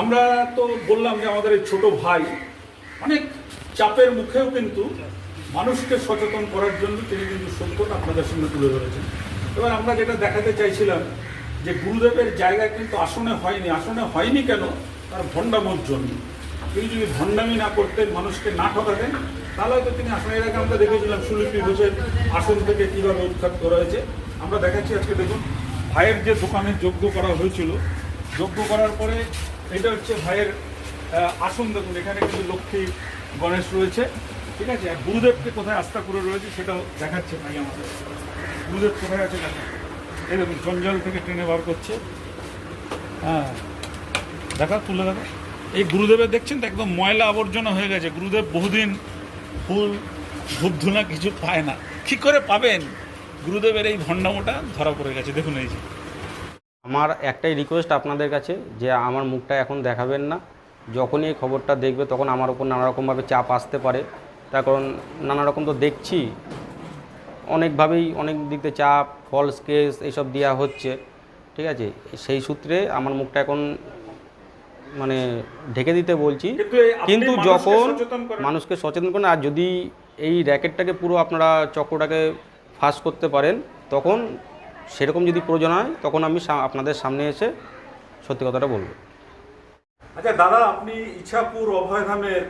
আমরা তো বললাম যে আমাদের এই ছোট ভাই অনেক চাপের মুখেও কিন্তু মানুষকে সচেতন করার জন্য তিনি কিন্তু সত্যটা আপনাদের সঙ্গে তুলে ধরেছেন। এবার আমরা যেটা দেখাতে চাইছিলাম যে গুরুদেবের জায়গা কিন্তু আসনে হয়নি। আসনে হয়নি কেন? তার ভণ্ডামোর জন্য। তিনি যদি ভণ্ডামি না করতেন, মানুষকে না ঠকাতেন, তাহলে হয়তো তিনি আসনে, এর আগে আমরা দেখেছিলাম সুলিপি ঘোষের আসন থেকে কীভাবে উৎখাত করা হয়েছে। আমরা দেখাচ্ছি আজকে দেখুন, ভাইয়ের যে দোকানে যোগ্য করা হয়েছিল যোগ্য করার পরে এটা হচ্ছে ভাইয়ের আসন। দেখুন, এখানে কিন্তু লক্ষ্মী, গণেশ রয়েছে, ঠিক আছে? আর গুরুদেবকে কোথায় আস্থা করে রয়েছে সেটাও দেখাচ্ছে ভাই আমাদের। গুরুদেব কোথায় আছে দেখুন? এই দেখুন, জঞ্জাল থেকে টেনে বার করছে। হ্যাঁ দেখা, তুলে দেখা। এই গুরুদেবের দেখছেন তো, একদম ময়লা আবর্জনা হয়ে গেছে। গুরুদেব বহুদিন ফুল ধূপধুনা কিছু পায় না। কি করে পাবেন? গুরুদেবের এই ভণ্ডামোটা ধরা পড়ে গেছে। দেখুন এই যে। আমার একটাই রিকোয়েস্ট আপনাদের কাছে যে আমার মুখটা এখন দেখাবেন না। যখনই এই খবরটা দেখবে তখন আমার উপর নানারকমভাবে চাপ আসতে পারে। তার কারণ নানারকম তো দেখছি অনেকভাবেই অনেক দিক থেকে চাপ ফলস কেস এইসব দেওয়া হচ্ছে ঠিক আছে? সেই সূত্রে আমার মুখটা এখন মানে ঢেকে দিতে বলছি। কিন্তু যখন মানুষকে সচেতন করেন আর যদি এই র্যাকেটটাকে পুরো আপনারা চক্রটাকে ফাঁস করতে পারেন তখন সেরকম যদি প্রয়োজন হয় তখন আমি আপনাদের সামনে এসে সত্যি কথাটা বলব। আচ্ছা দাদা আপনি ইছাপুর অভয়ধামের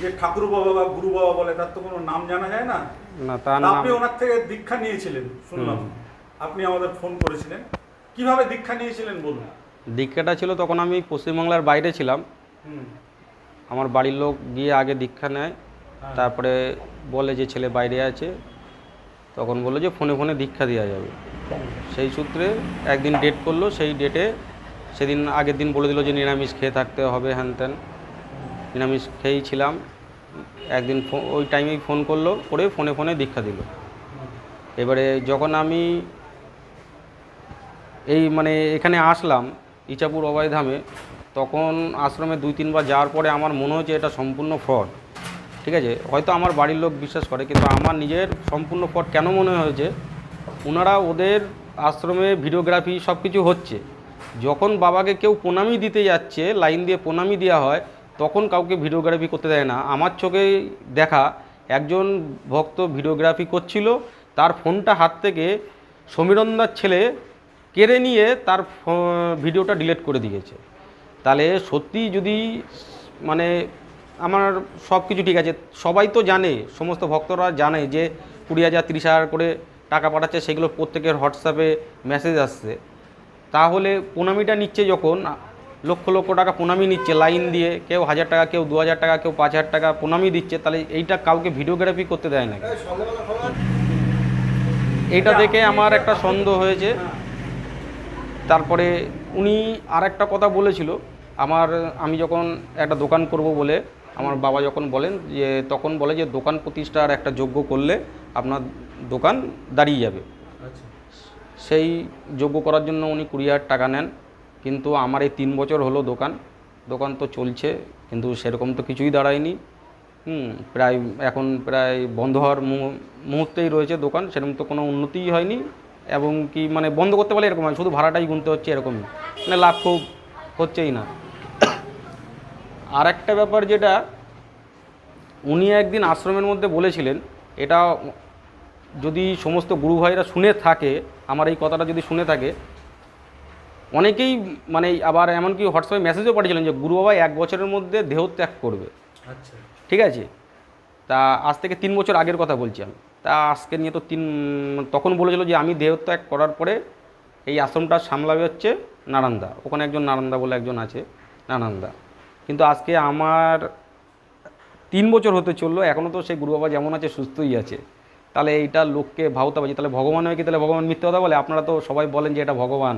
যে ঠাকুর বাবা বা গুরু বাবা বলে তার তো কোনো নাম জানা যায় না? না তার আপনি ওনার থেকে দীক্ষা নিয়েছিলেন শুনলাম। আপনি আমাদের ফোন করেছিলেন। কীভাবে দীক্ষা নিয়েছিলেন বলুন? দীক্ষাটা ছিল তখন আমি পশ্চিমবাংলার বাইরে ছিলাম। আমার বাড়ির লোক গিয়ে আগে দীক্ষা নেয়। হ্যাঁ। তারপরে বলে যে ছেলে বাইরে আছে। তখন বলল যে ফোনে ফোনে দীক্ষা দেওয়া যাবে। সেই সূত্রে একদিন ডেট করল, সেই ডেটে সেদিন আগের দিন বলে দিল যে নিরামিষ খেয়ে থাকতে হবে, হ্যান ত্যান। নিরামিষ খেয়েই ছিলাম। একদিন ওই টাইমেই ফোন করল, করে ফোনে ফোনে দীক্ষা দিল। এবারে যখন আমি এই মানে এখানে আসলাম ইচাপুর অভয়ধামে তখন আশ্রমে দুই, তিনবার যাওয়ার পরে আমার মনে হয়েছে এটা সম্পূর্ণ ফ্রড ঠিক আছে? হয়তো আমার বাড়ির লোক বিশ্বাস করে, কিন্তু আমার নিজের সম্পূর্ণ ফ্রড কেন মনে হয়েছে? ওনারা ওদের আশ্রমে ভিডিওগ্রাফি সব কিছু হচ্ছে। যখন বাবাকে কেউ প্রণামি দিতে যাচ্ছে, লাইন দিয়ে প্রণামি দেওয়া হয়, তখন কাউকে ভিডিওগ্রাফি করতে দেয় না। আমার চোখে দেখা, একজন ভক্ত ভিডিওগ্রাফি করছিল, তার ফোনটা হাত থেকে সমীরন্দার ছেলে কেড়ে নিয়ে তার ভিডিওটা ডিলিট করে দিয়েছে। তাহলে সত্যি যদি মানে আমার সব কিছু ঠিক আছে, সবাই তো জানে, সমস্ত ভক্তরা জানে যে কুড়ি হাজার, তিরিশ হাজার করে টাকা পাঠাচ্ছে, সেগুলো প্রত্যেকের হোয়াটসঅ্যাপে মেসেজ আসছে। তাহলে প্রণামিটা নিচ্ছে যখন, লক্ষ লক্ষ টাকা প্রণামি নিচ্ছে, লাইন দিয়ে, কেউ হাজার টাকা, কেউ দু হাজার টাকা, কেউ পাঁচ হাজার টাকা প্রণামি দিচ্ছে, তাহলে এইটা কাউকে ভিডিওগ্রাফি করতে দেয় না এইটা দেখে আমার একটা সন্দেহ হয়েছে। তারপরে উনি আর একটা কথা বলেছিল, আমার, আমি যখন একটা দোকান করব বলে, আমার বাবা যখন বলেন যে, তখন বলে যে, দোকান প্রতিষ্ঠার একটা যোগ্য করলে আপনার দোকান দাঁড়িয়ে যাবে। আচ্ছা। সেই যোগ্য করার জন্য উনি কুড়ি হাজার টাকা নেন কিন্তু আমার এই তিন বছর হলো দোকান। দোকান তো চলছে কিন্তু সেরকম তো কিছুই দাঁড়ায়নি। হুম প্রায় এখন প্রায় বন্ধ হওয়ার মুহূর্তেই রয়েছে দোকান সেরকম তো কোনো উন্নতিই হয়নি। এবং কি মানে বন্ধ করতে পারলে এরকম হয় শুধু ভাড়াটাই গুনতে হচ্ছে এরকমই। মানে লাভ খুব হচ্ছেই না। আর একটা ব্যাপার যেটা উনি একদিন আশ্রমের মধ্যে বলেছিলেন এটা যদি সমস্ত গুরু ভাইরা শুনে থাকে আমার এই কথাটা যদি শুনে থাকে অনেকেই মানে আবার এমনকি হোয়াটসঅ্যাপে মেসেজও পাঠিয়েছিলেন যে গুরু বাবা এক বছরের মধ্যে দেহত্যাগ করবে। আচ্ছা। ঠিক আছে? তা আজ থেকে তিন বছর আগের কথা বলছি আমি। তা আজকে নিয়ে তো তিন তখন বলেছিল যে আমি দেহত্যাগ করার পরে এই আশ্রমটা সামলাবে হচ্ছে নারান্দা ওখানে একজন নারান্দা বলে একজন আছে নারান্দা কিন্তু আজকে আমার তিন বছর হতে চলল এখনও তো সেই গুরু বাবা যেমন আছে সুস্থই আছে। তাহলে এইটা লোককে ভাবতে পারছি তাহলে ভগবান হয়ে কি তাহলে ভগবান মিথ্যে কথা বলে? আপনারা তো সবাই বলেন যে এটা ভগবান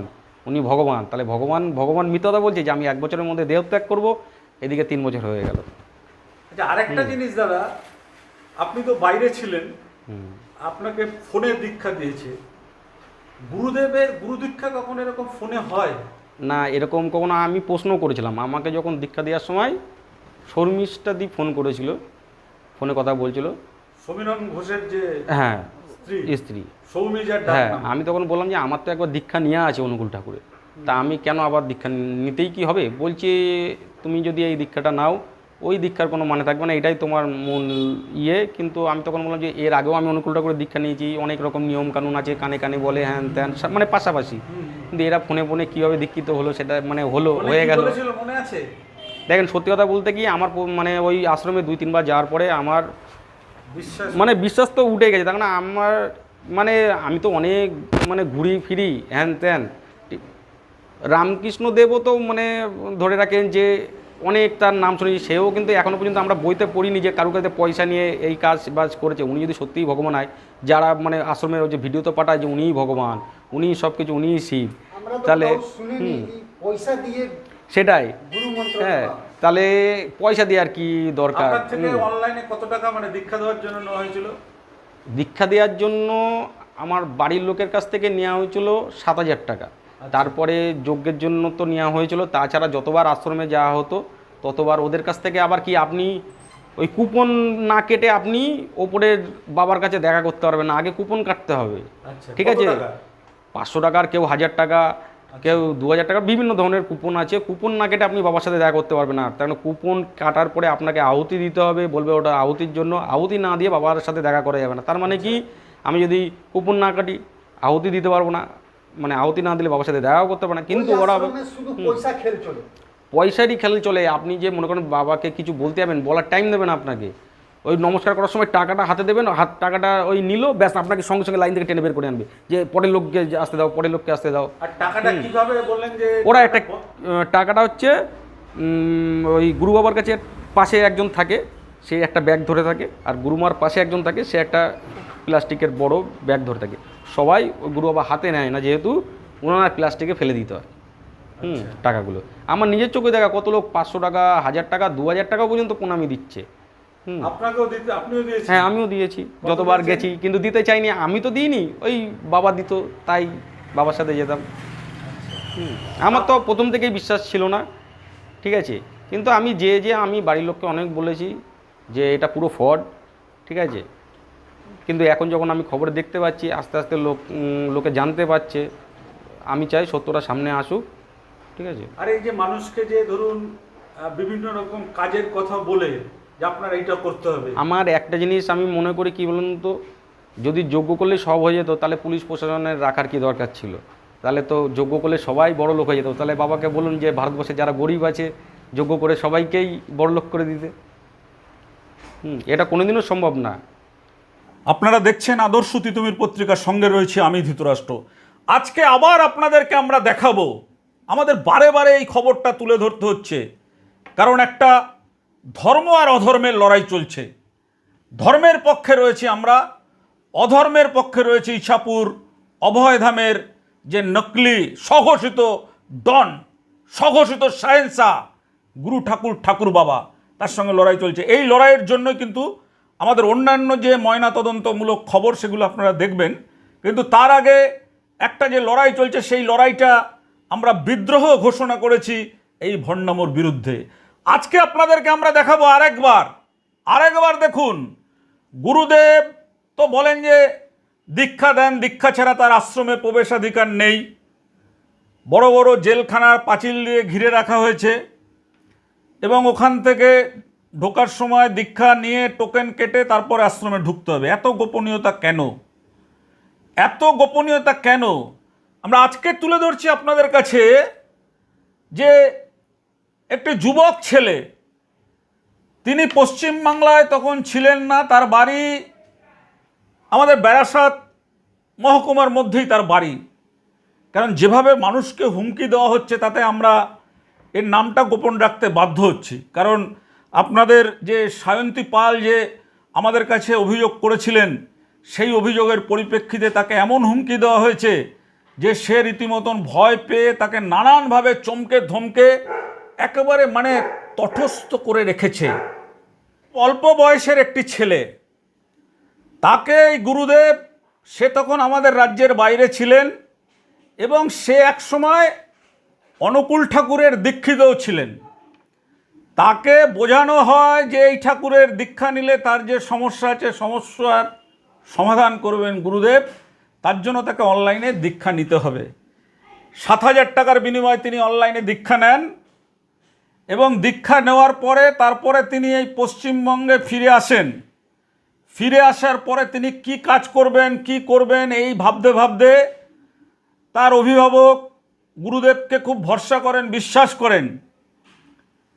উনি ভগবান। তাহলে ভগবান ভগবান মিথ্যে কথা বলছে যে আমি এক বছরের মধ্যে দেহত্যাগ করব এদিকে তিন বছর হয়ে গেল। আচ্ছা আরেকটা জিনিস দাদা আপনি তো বাইরে ছিলেন আপনাকে ফোনে দীক্ষা দিয়েছে। গুরুদেবের গুরু দীক্ষা কখন এরকম ফোনে হয়? না এরকম কখনো আমি প্রশ্ন করেছিলাম। আমাকে যখন দীক্ষা দেওয়ার সময় শর্মিষ্ঠা দি ফোন করেছিল ফোনে কথা বলছিল। সমীরণ ঘোষের যে হ্যাঁ স্ত্রী সৌমি হ্যাঁ। আমি তখন বললাম যে আমার তো একবার দীক্ষা নেওয়া আছে অনুকূল ঠাকুরের। তা আমি কেন আবার দীক্ষা নিতেই কি হবে? বলছে তুমি যদি এই দীক্ষাটা নাও ওই দীক্ষার কোনো মানে থাকবে না এটাই তোমার মূল ইয়ে। কিন্তু আমি তখন বললাম যে এর আগেও আমি অনুকূল ঠাকুরের দীক্ষা নিয়েছি অনেক রকম নিয়ম কানুন আছে কানে কানে বলে হ্যান ত্যান মানে পাশাপাশি। কিন্তু এরা ফোনে ফোনে কীভাবে দীক্ষিত হলো সেটা মানে হলো বলে হয়ে গেল। মনে আছে? দেখেন সত্যি কথা বলতে কি আমার মানে ওই আশ্রমে দুই তিনবার যাওয়ার পরে আমার বিশ্বাস? মানে বিশ্বাস তো উঠে গেছে। তার মানে আমার মানে আমি তো অনেক মানে ঘুরি ফিরি হ্যান ত্যান। ঠিক- রামকৃষ্ণ দেবও তো মানে ধরে রাখেন যে অনেক তার নাম শুনেছি সেও কিন্তু এখনও পর্যন্ত আমরা বইতে পড়িনি যে কারও কাছে পয়সা নিয়ে এই কাজ বাজ করেছে। উনি যদি সত্যিই ভগবান হয় যারা মানে আশ্রমের ওই যে ভিডিও তো পাঠায় যে উনিই ভগবান উনিই সব কিছু উনিই শিব। তাহলে। পয়সা দিয়ে সেটাই। হ্যাঁ তাহলে পয়সা দিয়ে আর কি দরকার। অনলাইনে কত টাকা মানে দীক্ষা দেওয়ার জন্য নেওয়া হয়েছিল? দীক্ষা দেওয়ার জন্য আমার বাড়ির লোকের কাছ থেকে নেওয়া হয়েছিল সাত হাজার টাকা। তারপরে যজ্ঞের জন্য তো নেওয়া হয়েছিল তাছাড়া যতবার আশ্রমে যাওয়া হতো ততবার ওদের কাছ থেকে আবার কি আপনি ওই কুপন না কেটে আপনি ওপরের বাবার কাছে দেখা করতে পারবেন না আগে কুপন কাটতে হবে। আচ্ছা ঠিক আছে? পাঁচশো টাকার কেউ হাজার টাকা কেউ দু হাজার টাকা বিভিন্ন ধরনের কুপন আছে। কুপন না কেটে আপনি বাবার সাথে দেখা করতে পারবেন না তার কারণ কুপন কাটার পরে আপনাকে আহুতি দিতে হবে বলবে ওটা আহুতির জন্য। আহুতি না দিয়ে বাবার সাথে দেখা করা যাবে না। তার মানে কি? আমি যদি কুপন না কাটি আহুতি দিতে পারব না। মানে আহুতি না দিলে বাবার সাথে দেখাও করতে পারব না। কিন্তু ওরা পয়সারই খেলে চলে। আপনি যে মনে করেন বাবাকে কিছু বলতে যাবেন বলার টাইম দেবেন আপনাকে। ওই নমস্কার করার সময় টাকাটা হাতে দেবেন হাত টাকাটা ওই নিল ব্যাস আপনাকে সঙ্গে সঙ্গে লাইন থেকে টেনে বের করে আনবে। যে পরের লোককে আসতে দাও পরের লোককে আসতে দাও। আর টাকাটা কীভাবে বললেন যে ওরা একটা টাকাটা হচ্ছে ওই গুরু বাবার কাছে পাশে একজন থাকে সে একটা ব্যাগ ধরে থাকে আর গুরুমার পাশে একজন থাকে সে একটা প্লাস্টিকের বড় ব্যাগ ধরে থাকে। সবাই ওই গুরু বাবা হাতে নেয় না যেহেতু ওনারা প্লাস্টিকে ফেলে দিতে হয়। হুম টাকাগুলো। আমার নিজের চোখে দেখা কত লোক পাঁচশো টাকা হাজার টাকা দু হাজার টাকা পর্যন্ত প্রণামি দিচ্ছে। আপনাকেও দিতে আপনিও দিয়েছেন। হ্যাঁ আমিও দিয়েছি যতবার গেছি কিন্তু দিতে চাইনি। আমি তো দিইনি ওই বাবা দিত তাই বাবার সাথে যেতাম। হুম, আমার তো প্রথম থেকেই বিশ্বাস ছিল না ঠিক আছে? কিন্তু আমি যে যে আমি বাড়ির লোককে অনেক বলেছি যে এটা পুরো ফ্রড ঠিক আছে? কিন্তু এখন যখন আমি খবরে দেখতে পাচ্ছি আস্তে আস্তে লোক লোকে জানতে পারছে আমি চাই সত্যটা সামনে আসুক ঠিক আছে? আর এই যে মানুষকে যে ধরুন বিভিন্ন রকম কাজের কথা বলে যে আপনার এইটা করতে হবে। আমার একটা জিনিস আমি মনে করি কি বলুন তো যদি যোগ্য করলে সব হয়ে যেত তাহলে পুলিশ প্রশাসনের রাখার কি দরকার ছিল? তাহলে তো যোগ্য করলে সবাই বড় লোক হয়ে যেত। তাহলে বাবাকে বলুন যে ভারতবর্ষে যারা গরিব আছে যোগ্য করে সবাইকেই বড় লোক করে দিতে। হুম এটা কোনোদিনও সম্ভব না। আপনারা দেখছেন আদর্শ তিতুমির পত্রিকার সঙ্গে রয়েছে আমি ধৃতরাষ্ট্র। আজকে আবার আপনাদেরকে আমরা দেখাবো। আমাদের বারে বারে এই খবরটা তুলে ধরতে হচ্ছে। কারণ একটা ধর্ম আর অধর্মের লড়াই চলছে। ধর্মের পক্ষে রয়েছে আমরা, অধর্মের পক্ষে রয়েছে ইছাপুর, অভয়ধামের যে নকলি, স্বঘোষিত ডন, স্বঘোষিত সায়েন্সা, গুরু ঠাকুর ঠাকুর বাবা, তার সঙ্গে লড়াই চলছে। এই লড়াইয়ের জন্য কিন্তু আমাদের অন্যান্য যে ময়নাতদন্তমূলক খবর, সেগুলো আপনারা দেখবেন। কিন্তু তার আগে একটা যে লড়াই চলছে, সেই লড়াইটা আমরা বিদ্রোহ ঘোষণা করেছি এই ভণ্ডামোর বিরুদ্ধে। আজকে আপনাদেরকে আমরা দেখাবো আরেকবার। আরেকবার দেখুন, গুরুদেব তো বলেন যে দীক্ষা দেন, দীক্ষা ছাড়া তার আশ্রমে প্রবেশাধিকার নেই। বড় বড় জেলখানার পাঁচিল দিয়ে ঘিরে রাখা হয়েছে এবং ওখান থেকে ঢোকার সময় দীক্ষা নিয়ে টোকেন কেটে তারপর আশ্রমে ঢুকতে হবে। এত গোপনীয়তা কেন? এত গোপনীয়তা কেন? আমরা আজকে তুলে ধরছি আপনাদের কাছে যে একটি যুবক ছেলে। তিনি পশ্চিমবাংলায় তখন ছিলেন না, তার বাড়ি আমাদের ব্যারাসাত মহকুমার মধ্যেই তার বাড়ি। কারণ যেভাবে মানুষকে হুমকি দেওয়া হচ্ছে, তাতে আমরা এর নামটা গোপন রাখতে বাধ্য হচ্ছি। কারণ আপনাদের যে সায়ন্তী পাল যে আমাদের কাছে অভিযোগ করেছিলেন, সেই অভিযোগের পরিপ্রেক্ষিতে তাকে এমন হুমকি দেওয়া হয়েছে যে সে রীতিমতন ভয় পেয়ে তাকে নানানভাবে চমকে ধমকে একেবারে মানে তটস্থ করে রেখেছে। অল্প বয়সের একটি ছেলে। তাকে এই গুরুদেব, সে তখন আমাদের রাজ্যের বাইরে ছিলেন এবং সে একসময় অনুকূল ঠাকুরের দীক্ষিতও ছিলেন। তাকে বোঝানো হয় যে এই ঠাকুরের দীক্ষা নিলে তার যে সমস্যা আছে, সমস্যার সমাধান করবেন গুরুদেব, তার জন্য তাকে অনলাইনে দীক্ষা নিতে হবে। সাত হাজার টাকার বিনিময়ে তিনি অনলাইনে দীক্ষা নেন। এবং দীক্ষা নেওয়ার পরে তারপরে তিনি এই পশ্চিমবঙ্গে ফিরে আসেন। ফিরে আসার পরে তিনি কি কাজ করবেন, কি করবেন, এই ভাবতে ভাবতে তার অভিভাবক গুরুদেবকে খুব ভরসা করেন, বিশ্বাস করেন।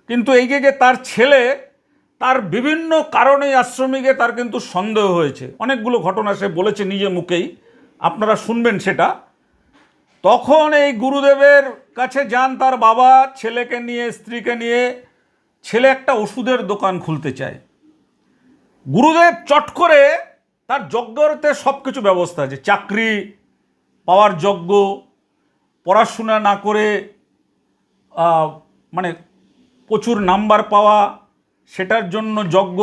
কিন্তু এই যে তার ছেলে, তার বিভিন্ন কারণে আশ্রমিকে তার কিন্তু সন্দেহ হয়েছে। অনেকগুলো ঘটনা সে বলেছে নিজে মুখেই। আপনারা শুনবেন সেটা। তখন এই গুরুদেবের কাছে যান তার বাবা, ছেলেকে নিয়ে, স্ত্রীকে নিয়ে। ছেলে একটা ওষুধের দোকান খুলতে চায়। গুরুদেব চট করে তার যজ্ঞতে সব কিছু ব্যবস্থা আছে। চাকরি, পাওয়ার যজ্ঞ, পড়াশোনা না করে মানে প্রচুর নাম্বার পাওয়া, সেটার জন্য যজ্ঞ,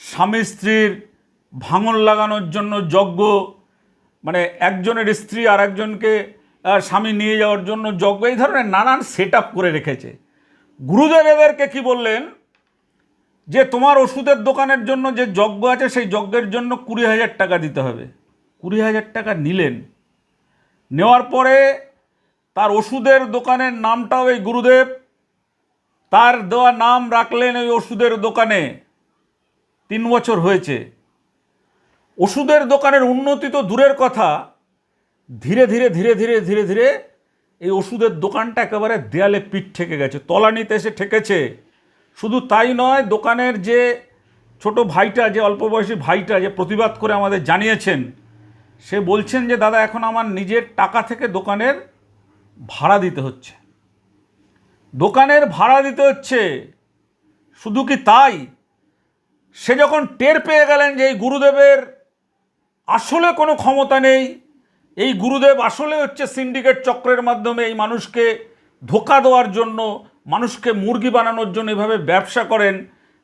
স্বামী স্ত্রীর ভাঙন লাগানোর জন্য যজ্ঞ মানে একজনের স্ত্রী আর একজনকে স্বামী নিয়ে যাওয়ার জন্য যজ্ঞ, এই ধরনের নানান সেট করে রেখেছে। গুরুদেব এদেরকে কি বললেন? যে তোমার ওষুধের দোকানের জন্য যে যজ্ঞ আছে, সেই যজ্ঞের জন্য কুড়ি হাজার টাকা দিতে হবে। কুড়ি হাজার টাকা নিলেন। নেওয়ার পরে তার ওষুধের দোকানের নামটাও এই গুরুদেব, তার দেওয়া নাম রাখলেন ওই ওষুধের দোকানে। তিন বছর হয়েছে। ওষুধের দোকানের উন্নতি তো দূরের কথা ধীরে ধীরে ধীরে ধীরে ধীরে ধীরে এই ওষুধের দোকানটা একেবারে দেয়ালে পিঠ ঠেকে গেছে, তলানিতে এসে ঠেকেছে। শুধু তাই নয়, দোকানের যে ছোট ভাইটা, যে অল্প বয়সী ভাইটা যে প্রতিবাদ করে আমাদের জানিয়েছেন, সে বলছেন যে, দাদা, এখন আমার নিজের টাকা থেকে দোকানের ভাড়া দিতে হচ্ছে। দোকানের ভাড়া দিতে হচ্ছে। শুধু কি তাই? সে যখন টের পেয়ে গেলেন যে এই গুরুদেবের আসলে কোনো ক্ষমতা নেই এই গুরুদেব আসলে হচ্ছে সিন্ডিকেট চক্রের মাধ্যমে এই মানুষকে ধোকা দেওয়ার জন্য, মানুষকে মুরগি বানানোর জন্য এভাবে ব্যবসা করেন।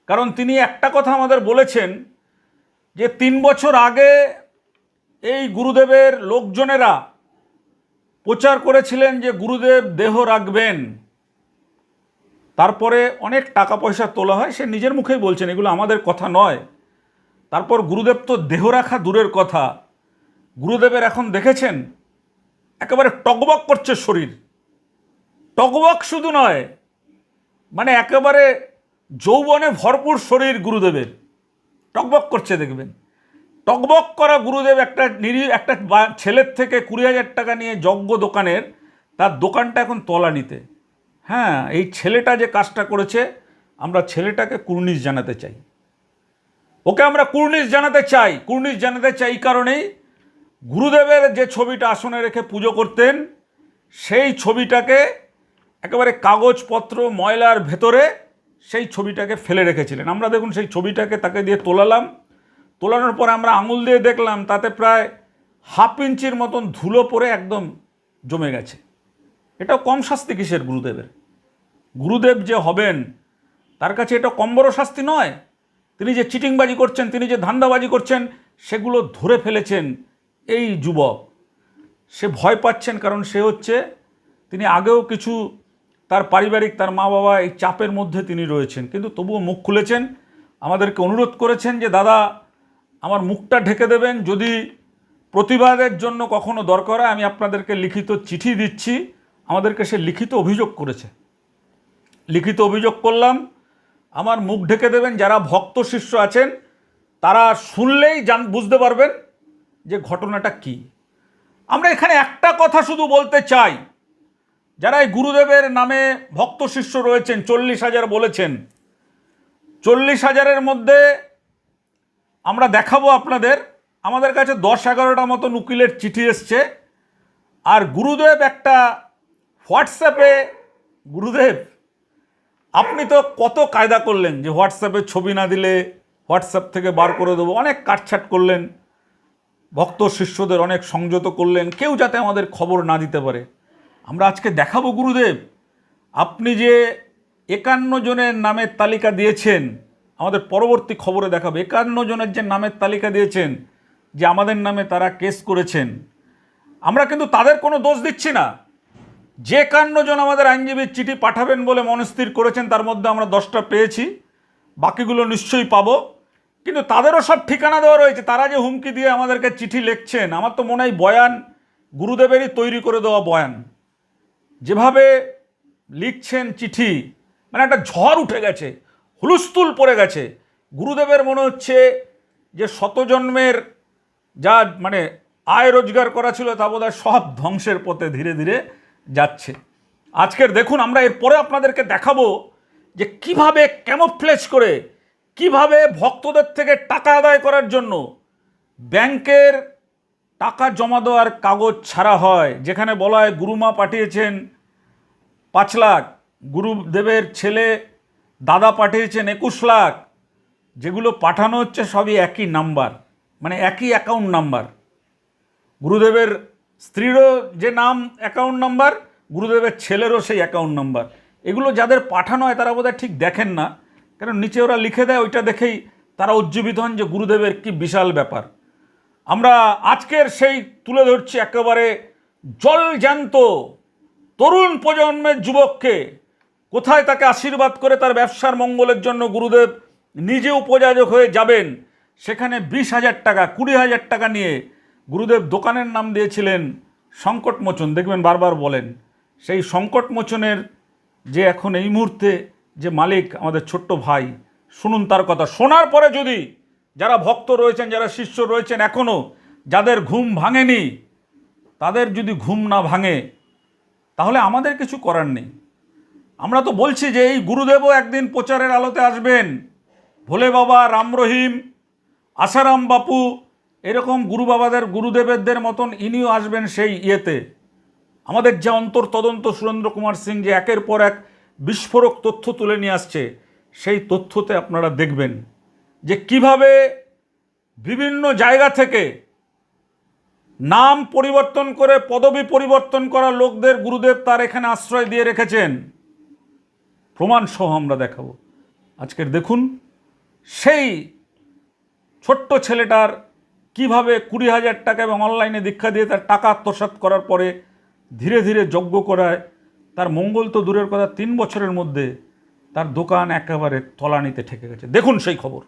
কারণ তিনি একটা কথা আমাদের বলেছেন যে তিন বছর আগে এই গুরুদেবের লোকজনেরা প্রচার করেছিলেন যে গুরুদেব দেহ রাখবেন, তারপরে অনেক টাকা পয়সা তোলা হয়, সে নিজের মুখেই বলছেন, এগুলো আমাদের কথা নয়। তারপর গুরুদেব তো দেহ রাখা দূরের কথা গুরুদেবের এখন দেখেছেন, একেবারে টকবক করছে শরীর। টকবক শুধু নয় মানে একেবারে যৌবনে ভরপুর শরীর গুরুদেবের। টকবক করছে, দেখবেন। টকবক করা গুরুদেব একটা নিরীহ, একটা ছেলের থেকে কুড়ি হাজার টাকা নিয়ে যজ্ঞ দোকানের, তার দোকানটা এখন তলানিতে। হ্যাঁ এই ছেলেটা যে কাজটা করেছে, আমরা ছেলেটাকে কুর্নিশ জানাতে চাই। ওকে আমরা কুর্নিশ জানাতে চাই। কুর্নিশ জানাতে চাই এই কারণেই গুরুদেবের যে ছবিটা আসনে রেখে পুজো করতেন, সেই ছবিটাকে একেবারে কাগজপত্র, ময়লার ভেতরে সেই ছবিটাকে ফেলে রেখেছিলেন। আমরা দেখুন সেই ছবিটাকে তাকে দিয়ে তোলালাম। তোলানোর পরে আমরা আঙুল দিয়ে দেখলাম, তাতে প্রায় হাফ ইঞ্চির মতন ধুলো পড়ে একদম জমে গেছে। এটাও কম শাস্তি কিসের গুরুদেবের? গুরুদেব যে হবেন, তার কাছে এটা কম বড় শাস্তি নয়। তিনি যে চিটিংবাজি করছেন, তিনি যে ধান্দাবাজি করছেন, সেগুলো ধরে ফেলেছেন এই যুবক। সে ভয় পাচ্ছেন কারণ সে হচ্ছে, তিনি আগেও কিছু তার পারিবারিক, তার মা বাবা এই চাপের মধ্যে তিনি রয়েছেন। কিন্তু তবুও মুখ খুলেছেন, আমাদেরকে অনুরোধ করেছেন যে, দাদা, আমার মুখটা ঢেকে দেবেন। যদি প্রতিবাদের জন্য কখনো দরকার হয়, আমি আপনাদেরকে লিখিত চিঠি দিচ্ছি। আমাদেরকে সে লিখিত অভিযোগ করেছে। লিখিত অভিযোগ করলাম, আমার মুখ ঢেকে দেবেন, যারা ভক্ত শিষ্য আছেন, তারা শুনলেই জান, বুঝতে পারবেন যে ঘটনাটা কি? আমরা এখানে একটা কথা শুধু বলতে চাই। যারা এই গুরুদেবের নামে ভক্ত শিষ্য রয়েছেন, চল্লিশ হাজার বলেছেন। চল্লিশ হাজারের মধ্যে আমরা দেখাবো আপনাদের। আমাদের কাছে দশ এগারোটা মতো উকিলের চিঠি এসছে। আর গুরুদেব একটা হোয়াটসঅ্যাপে, গুরুদেব, আপনি তো কত কায়দা করলেন যে হোয়াটসঅ্যাপে ছবি না দিলে হোয়াটসঅ্যাপ থেকে বার করে দেবো, অনেক কাটছাট করলেন। ভক্ত শিষ্যদের অনেক সংযত করলেন, কেউ যাতে আমাদের খবর না দিতে পারে। আমরা আজকে দেখাবো গুরুদেব, আপনি যে একান্ন জনের নামের তালিকা দিয়েছেন, আমাদের পরবর্তী খবরে দেখাবো। একান্ন জনের যে নামের তালিকা দিয়েছেন, যে আমাদের নামে তারা কেস করেছেন, আমরা কিন্তু তাদের কোনো দোষ দিচ্ছি না। যে একান্ন জন আমাদের আইনজীবীর চিঠি পাঠাবেন বলে মনস্থির করেছেন, তার মধ্যে আমরা দশটা পেয়েছি। বাকিগুলো নিশ্চয়ই পাবো। কিন্তু তাদেরও সব ঠিকানা দেওয়া রয়েছে। তারা যে হুমকি দিয়ে আমাদেরকে চিঠি লিখছেন, আমার তো মনে হয় বয়ান গুরুদেবেরই তৈরি করে দেওয়া বয়ান। যেভাবে লিখছেন চিঠি মানে একটা ঝড় উঠে গেছে, হুলুস্থুল পড়ে গেছে। গুরুদেবের মনে হচ্ছে যে শতজন্মের যা মানে আয় রোজগার করা ছিল তা বোধহয় সব ধ্বংসের পথে ধীরে ধীরে যাচ্ছে। আজকের দেখুন, আমরা এরপরে আপনাদেরকে দেখাবো যে কীভাবে ক্যামোফ্লেজ করে কীভাবে ভক্তদের থেকে টাকা আদায় করার জন্য ব্যাংকের টাকা জমা দেওয়ার কাগজ ছাড়া হয়? যেখানে বলা হয় গুরুমা পাঠিয়েছেন পাঁচ লাখ, গুরুদেবের ছেলে দাদা পাঠিয়েছেন একুশ লাখ, যেগুলো পাঠানো হচ্ছে সবই একই নাম্বার মানে একই অ্যাকাউন্ট নাম্বার গুরুদেবের স্ত্রীরও যে নাম অ্যাকাউন্ট নাম্বার গুরুদেবের ছেলেরও সেই অ্যাকাউন্ট নাম্বার এগুলো যাদের পাঠানো হয় তারা বোধহয় ঠিক দেখেন না। কারণ নিচে ওরা লিখে দেয়, ওইটা দেখেই তারা উজ্জীবিত হন যে গুরুদেবের কি বিশাল ব্যাপার। আমরা আজকের সেই তুলে ধরছি একেবারে জল জ্যান্ত তরুণ প্রজন্মের যুবককে। কোথায় তাকে আশীর্বাদ করে তার ব্যবসার মঙ্গলের জন্য গুরুদেব নিজে উপযাজক হয়ে যাবেন? সেখানে বিশ হাজার টাকা, কুড়ি হাজার টাকা নিয়ে গুরুদেব দোকানের নাম দিয়েছিলেন সংকটমোচন। দেখবেন বারবার বলেন, সেই সংকটমোচনের যে এখন এই মুহূর্তে যে মালিক আমাদের ছোট্ট ভাই, শুনুন তার কথা। শোনার পরে যদি যারা ভক্ত রয়েছেন, যারা শিষ্য রয়েছেন এখনও যাদের ঘুম ভাঙেনি, তাদের যদি ঘুম না ভাঙে, তাহলে আমাদের কিছু করার নেই। আমরা তো বলছি যে এই গুরুদেবও একদিন প্রচারের আলোতে আসবেন। ভোলে বাবা, রাম রহিম আসারাম বাপু, এরকম গুরু বাবাদের গুরুদেবেরদের মতন ইনিও আসবেন সেই ইয়েতে। আমাদের যে অন্তর তদন্ত সুরেন্দ্র কুমার সিং যে একের পর এক বিস্ফোরক তথ্য তুলে নিয়ে আসছে, সেই তথ্যতে আপনারা দেখবেন যে কীভাবে বিভিন্ন জায়গা থেকে নাম পরিবর্তন করে পদবি পরিবর্তন করা লোকদের গুরুদেব তার এখানে আশ্রয় দিয়ে রেখেছেন। প্রমাণ সহ আমরা দেখাবো। আজকের দেখুন, সেই ছোট্ট ছেলেটার কীভাবে কুড়ি হাজার টাকা এবং অনলাইনে দীক্ষা দিয়ে তার টাকা আত্মসাৎ করার পরে ধীরে ধীরে যজ্ঞ করায় তার মঙ্গল তো দূরের কথা, তিন বছরের মধ্যে তার দোকান একেবারে তলানিতে ঠেকে গেছে। দেখুন সেই খবর।